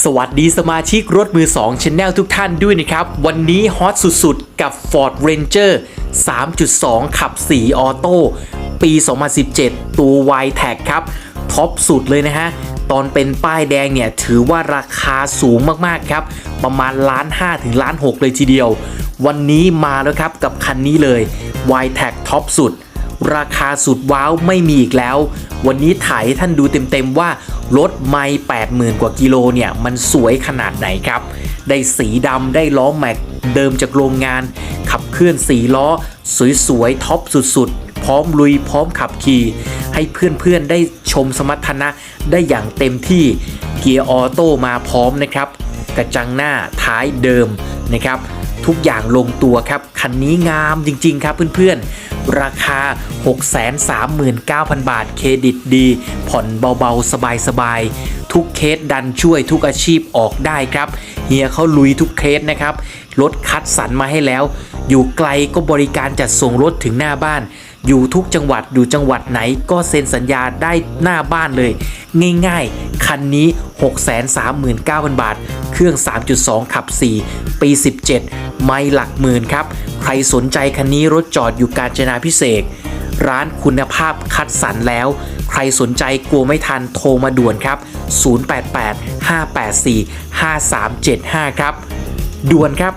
สวัสดีสมาชิกรถมือ2 Channel ทุกท่านด้วยนะครับ วันนี้ฮอตสุดๆ กับ Ford Ranger 3.2 ขับ 4 ออโต้ ปี 2017 ตัว y t a g ครับ ท็อปสุดเลยนะฮะ ตอนเป็นป้ายแดงเนี่ย ถือว่าราคาสูงมากๆครับ ประมาณล้าน5ถึงล้าน6เลยทีเดียว วันนี้มาแล้วครับกับคันนี้เลย y t a g ท็อปสุด ราคาสุดว้าวไม่มีอีกแล้ว วันนี้ถ่ายให้ท่านดูเต็มๆว่า รถไม่80,000 กว่ากิโลเนี่ย มันสวยขนาดไหนครับ ได้สีดำได้ล้อแม็กเดิมจากโรงงาน ขับเคลื่อนสีล้อ สวยๆ ท็อปสุดๆ พร้อมลุยพร้อมขับขี่ให้เพื่อนๆ ได้ชมสมรรถนะได้อย่างเต็มที่เกียร์ออโต้มาพร้อมนะครับ กระจังหน้าท้ายเดิมนะครับ ทุกอย่างลงตัวครับ คันนี้งามจริง ๆ ครับเพื่อนๆ ราคา 639,000 บาท เครดิตดี ผ่อนเบาๆ สบายๆ ทุกเคสดันช่วยทุกอาชีพออกได้ครับ เฮียเขาลุยทุกเคสนะครับรถคัดสรรมาให้แล้ว อยู่ไกลก็บริการจัดส่งรถถึงหน้าบ้าน อยู่ทุกจังหวัดอยู่จังหวัดไหนก็เซ็นสัญญาได้หน้าบ้านเลย ง่ายๆ คันนี้ 639,000 บาท เครื่อง 3.2 ขับ 4 ปี 17 ไม่หลักหมื่นครับ ใครสนใจคันนี้รถจอดอยู่กาญจนาพิเศษ ร้านคุณภาพคัดสรรแล้ว ใครสนใจกลัวไม่ทันโทรมาด่วนครับ 088 584 5375 ครับ ด่วนครับ